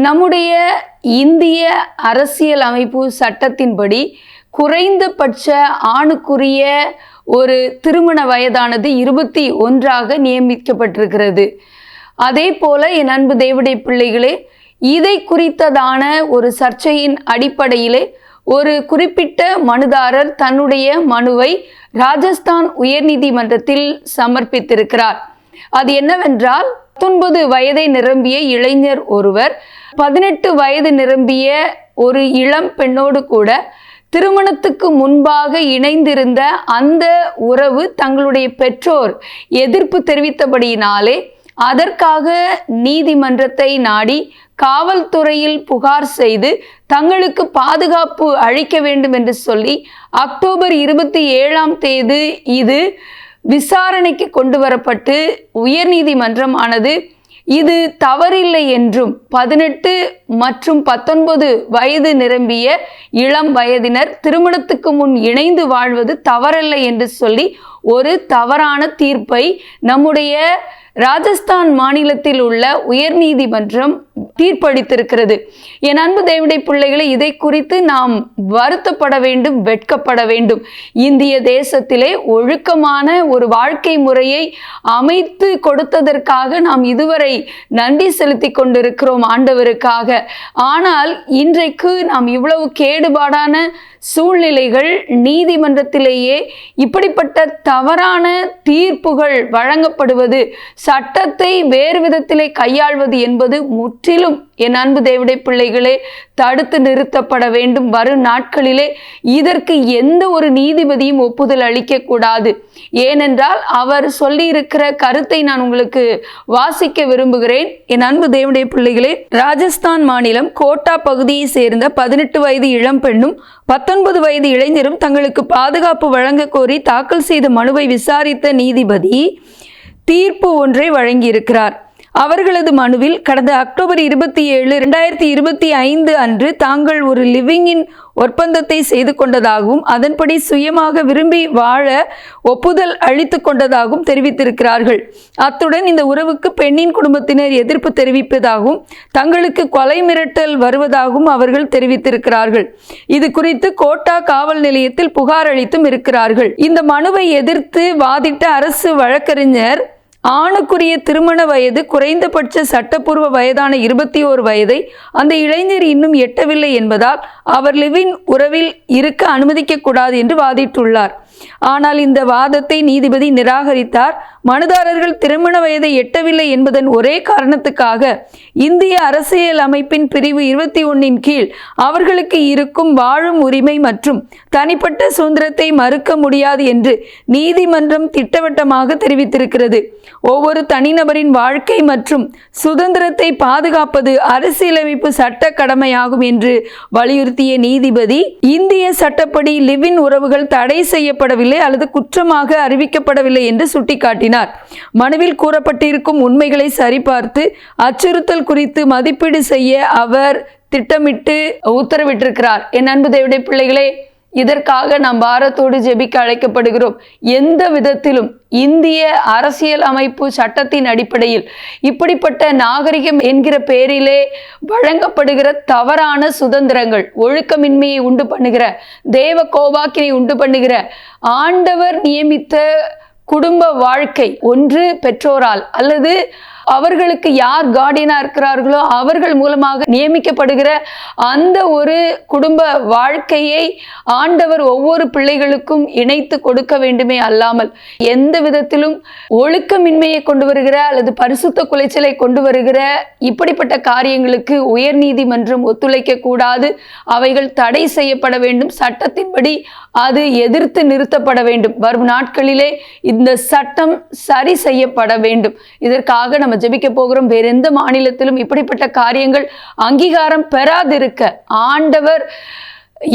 நம்முடைய இந்திய அரசியல் அமைப்பு சட்டத்தின்படி குறைந்தபட்ச ஆணுக்குரிய ஒரு திருமண வயதானது இருபத்தி ஒன்றாக நியமிக்கப்பட்டிருக்கிறது. அதே போல என் அன்பு தேவடை பிள்ளைகளே இதை குறித்ததான ஒரு சர்ச்சையின் அடிப்படையிலே ஒரு குறிப்பிட்ட மனுதாரர் தன்னுடைய மனுவை ராஜஸ்தான் உயர்நீதிமன்றத்தில் சமர்ப்பித்திருக்கிறார். அது என்னவென்றால் பத்தொன்பது வயதை நிரம்பிய இளைஞர் ஒருவர் பதினெட்டு வயது நிரம்பிய ஒரு இளம் பெண்ணோடு கூட திருமணத்துக்கு முன்பாக இணைந்திருந்த அந்த உறவு தங்களுடைய பெற்றோர் எதிர்ப்பு தெரிவித்தபடியினாலே அதற்காக நீதிமன்றத்தை நாடி காவல்துறையில் புகார் செய்து தங்களுக்கு பாதுகாப்பு அளிக்க வேண்டும் என்று சொல்லி அக்டோபர் இருபத்தி ஏழாம் தேதி இது விசாரணைக்கு கொண்டு வரப்பட்டு உயர்நீதிமன்றம் ஆனது இது தவறில்லை என்றும் பதினெட்டு மற்றும் பத்தொன்பது வயது நிரம்பிய இளம் வயதினர் திருமணத்துக்கு முன் இணைந்து வாழ்வது தவறல்ல என்று சொல்லி ஒரு தவறான தீர்ப்பை நம்முடைய ராஜஸ்தான் மாநிலத்தில் உள்ள உயர்நீதிமன்றம் தீர்ப்பளித்திருக்கிறது. என் அன்பு தேவடைய பிள்ளைகளை இதை குறித்து நாம் வருத்தப்பட வேண்டும் வெட்கப்பட வேண்டும். இந்திய தேசத்திலே ஒழுக்கமான ஒரு வாழ்க்கை முறையை அமைத்து கொடுத்ததற்காக நாம் இதுவரை நன்றி செலுத்தி கொண்டிருக்கிறோம் ஆண்டவருக்காக. ஆனால் இன்றைக்கு நாம் இவ்வளவு கேடுபாடான சூழ்நிலைகள் நீதிமன்றத்திலேயே இப்படிப்பட்ட தவறான தீர்ப்புகள் வழங்கப்படுவது சட்டத்தை வேறு விதத்திலே கையாள்வது என்பது முற்றிலும் என் அன்பு தேவடைய பிள்ளைகளே தடுத்து நிறுத்தப்பட வேண்டும். வரும் நாட்களிலே இதற்கு எந்த ஒரு நீதிபதியும் ஒப்புதல் அளிக்கக்கூடாது. ஏனென்றால் அவர் சொல்லியிருக்கிற கருத்தை நான் உங்களுக்கு வாசிக்க விரும்புகிறேன். என் அன்பு தேவடைய பிள்ளைகளே ராஜஸ்தான் மாநிலம் கோட்டா பகுதியை சேர்ந்த பதினெட்டு வயது இளம் பெண்ணும் பத்தொன்பது வயது இளைஞரும் தங்களுக்கு பாதுகாப்பு வழங்க கோரி தாக்கல் செய்த மனுவை விசாரித்த நீதிபதி தீர்ப்பு ஒன்றை வழங்கியிருக்கிறார். அவர்களது மனுவில் கடந்த அக்டோபர் இருபத்தி ஏழு ரெண்டாயிரத்தி இருபத்தி ஐந்து அன்று தாங்கள் ஒரு லிவிங்கின் ஒப்பந்தத்தை செய்து கொண்டதாகவும் அதன்படி சுயமாக விரும்பி வாழ ஒப்புதல் அளித்து கொண்டதாகவும் தெரிவித்திருக்கிறார்கள். அத்துடன் இந்த உறவுக்கு பெண்ணின் குடும்பத்தினர் எதிர்ப்பு தெரிவிப்பதாகவும் தங்களுக்கு கொலை மிரட்டல் வருவதாகவும் அவர்கள் தெரிவித்திருக்கிறார்கள். இது குறித்து கோட்டா காவல் நிலையத்தில் புகார் அளித்தும் இருக்கிறார்கள். இந்த மனுவை எதிர்த்து வாதிட்ட அரசு வழக்கறிஞர் ஆணுக்குரிய திருமண வயது குறைந்தபட்ச சட்டப்பூர்வ வயதான இருபத்தி ஓரு வயதை அந்த இளைஞர் இன்னும் எட்டவில்லை என்பதால் அவர் லிவின் உறவில் இருக்க அனுமதிக்கக்கூடாது என்று வாதிட்டுள்ளார். ஆனால் இந்த வாதத்தை நீதிபதி நிராகரித்தார். மனுதாரர்கள் திருமண வயதை எட்டவில்லை என்பதன் ஒரே காரணத்துக்காக இந்திய அரசியல் அமைப்பின் பிரிவு இருபத்தி ஒன்னின் கீழ் அவர்களுக்கு இருக்கும் வாழும் உரிமை மற்றும் தனிப்பட்ட சுதந்திரத்தை மறுக்க முடியாது என்று நீதிமன்றம் திட்டவட்டமாக தெரிவித்திருக்கிறது. ஒவ்வொரு தனிநபரின் வாழ்க்கை மற்றும் சுதந்திரத்தை பாதுகாப்பது அரசியலமைப்பு சட்ட கடமையாகும் என்று வலியுறுத்திய நீதிபதி இந்திய சட்டப்படி லிவின் உறவுகள் தடை செய்யப்படவில்லை அல்லது குற்றமாக அறிவிக்கப்படவில்லை என்று சுட்டிக்காட்டினார். மனுவில் கூறப்பட்டிருக்கும் உண்மைகளை சரிபார்த்து அச்சுறுத்தல் குறித்து மதிப்பீடு செய்ய அவர் திட்டமிட்டு உத்தரவிட்டிருக்கிறார். என் அன்பு தேவடைய பிள்ளைகளே இதற்காக நாம் பாரத்தோடு ஜெபிக்க அழைக்கப்படுகிறோம். எந்த விதத்திலும் இந்திய அரசியல் அமைப்பு சட்டத்தின் அடிப்படையில் இப்படிப்பட்ட நாகரிகம் என்கிற பெயரிலே வழங்கப்படுகிற தவறான சுதந்திரங்கள் ஒழுக்கமின்மையை உண்டு பண்ணுகிற தேவ கோபாக்கினை உண்டு பண்ணுகிற ஆண்டவர் நியமித்த குடும்ப வாழ்க்கை ஒன்று பெற்றோரால் அல்லது அவர்களுக்கு யார் கார்டியனா இருக்கிறார்களோ அவர்கள் மூலமாக நியமிக்கப்படுகிற அந்த ஒரு குடும்ப வாழ்க்கையை ஆண்டவர் ஒவ்வொரு பிள்ளைகளுக்கும் இணைத்து கொடுக்க வேண்டுமே அல்லாமல் எந்த விதத்திலும் ஒழுக்கமின்மையை கொண்டு வருகிற அல்லது பரிசுத்த குலைச்சலை கொண்டு வருகிற இப்படிப்பட்ட காரியங்களுக்கு உயர் நீதிமன்றம் ஒத்துழைக்க கூடாது. அவைகள் தடை செய்யப்பட வேண்டும். சட்டத்தின்படி அது எதிர்த்து நிறுத்தப்பட வேண்டும். வரும் நாட்களிலே இந்த சட்டம் சரி செய்யப்பட வேண்டும். இதற்காக நம்ம நம்ம ஜெபிக்க போகிறோம். வேற எந்த மாநிலத்திலும் இப்படிப்பட்ட காரியங்கள் அங்கீகாரம் பெறாதிருக்க ஆண்டவர்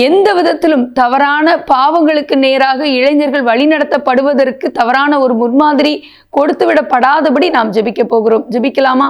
எந்த விதத்திலும் தவறான பாவங்களுக்கு நேராக இளைஞர்கள் வழிநடத்தப்படுவதற்கு தவறான ஒரு முன்மாதிரி கொடுத்து விடப்படாதபடி நாம் ஜெபிக்க போகிறோம். ஜெபிக்கலாமா?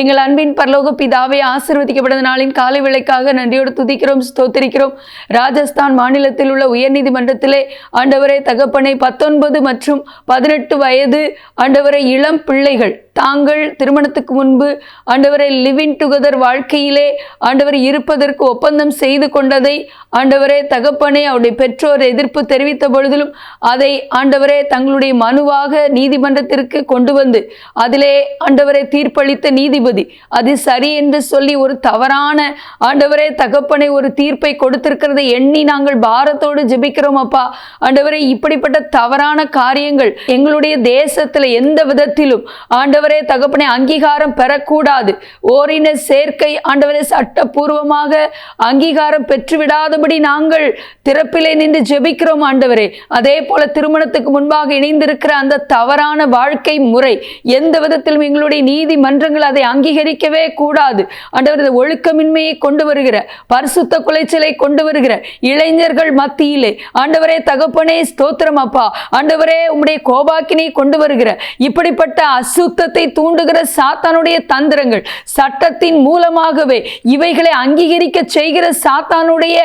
எங்கள் அன்பின் பரலோக பிதாவை ஆசிர்வதிக்கப்பட்ட நாளின் காலை விலைக்காக நன்றியோடு துதிக்கிறோம் ஸ்தோத்திரிக்கிறோம். ராஜஸ்தான் மாநிலத்தில் உள்ள உயர்நீதிமன்றத்திலே ஆண்டவரே தகப்பனை பத்தொன்பது மற்றும் பதினெட்டு வயது ஆண்டவரை இளம் பிள்ளைகள் தாங்கள் திருமணத்துக்கு முன்பு ஆண்டவரை லிவிங் டுகெதர் வாழ்க்கையிலே ஆண்டவர் இருப்பதற்கு ஒப்பந்தம் செய்து கொண்டதை ஆண்டவரே தகப்பனே அவருடைய பெற்றோர் எதிர்ப்பு தெரிவித்த பொழுதிலும் அதை ஆண்டவரே தங்களுடைய மனுவாக நீதிமன்றத்திற்கு கொண்டு வந்து அதிலே ஆண்டவரை தீர்ப்பளித்த நீதிபதி அது சரி என்று சொல்லி ஒரு தவறான ஆண்டவரே தகப்பனை ஒரு தீர்ப்பை கொடுத்திருக்கிறதை எண்ணி நாங்கள் பாரத்தோடு ஜெபிக்கிறோம் அப்பா. ஆண்டவரே இப்படிப்பட்ட தவறான காரியங்கள் எங்களுடைய தேசத்தில் எந்த விதத்திலும் ஆண்டவரே தகப்பனை அங்கீகாரம் பெறக்கூடாது. ஓரின சேர்க்கை ஆண்டவரே சட்டபூர்வமாக அங்கீகாரம் பெற்றுவிடாதபடி நாங்கள் திறப்பிலே நின்று ஜெபிக்கிறோம் ஆண்டவரே. அதே போல திருமணத்துக்கு முன்பாக இணைந்திருக்கிற அந்த தவறான வாழ்க்கை முறை. எந்த விதத்திலும் எங்களுடைய நீதிமன்றங்கள் அதை அங்கீகரிக்கவே கூடாது. ஆண்டவர் இந்த ஒழுக்கமின்மையை கொண்டு வருகிற பரிசுத்த குலைச்சலை கொண்டு வருகிற இளைஞர்கள் மத்தியிலே ஆண்டவரே தகப்பனே ஸ்தோத்திரம் அப்பா. ஆண்டவரே உம்முடைய கோபாக்கினை கொண்டு வருகிற இப்படிப்பட்ட அசுத்தத்தை தூண்டுகிற சாத்தானுடைய தந்திரங்கள் சட்டத்தின் மூலமாகவே இவைகளை அங்கீகரிக்க செய்கிற சாத்தானுடைய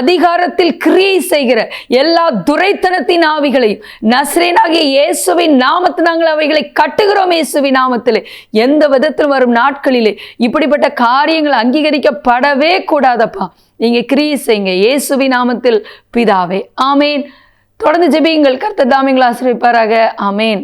அதிகாரத்தில் கிரியை செய்கிற எல்லா துரைத்தனத்தின் ஆவிகளையும் நஸ்ரேனாகிய இயேசுவின் நாமத்தில் நாங்கள் அவைகளை கட்டுகிறோம் இயேசுவி நாமத்தில். எந்த விதத்தில் வரும் நாட்களிலே இப்படிப்பட்ட காரியங்கள் அங்கீகரிக்கப்படவே கூடாதப்பா. நீங்க கிரியை செய்யுங்க இயேசுவி நாமத்தில் பிதாவே. ஆமேன். தொடர்ந்து ஜெபியுங்கள். கர்த்தர் தாமிங்களை ஆசிரியப்பாராக ஆமேன்.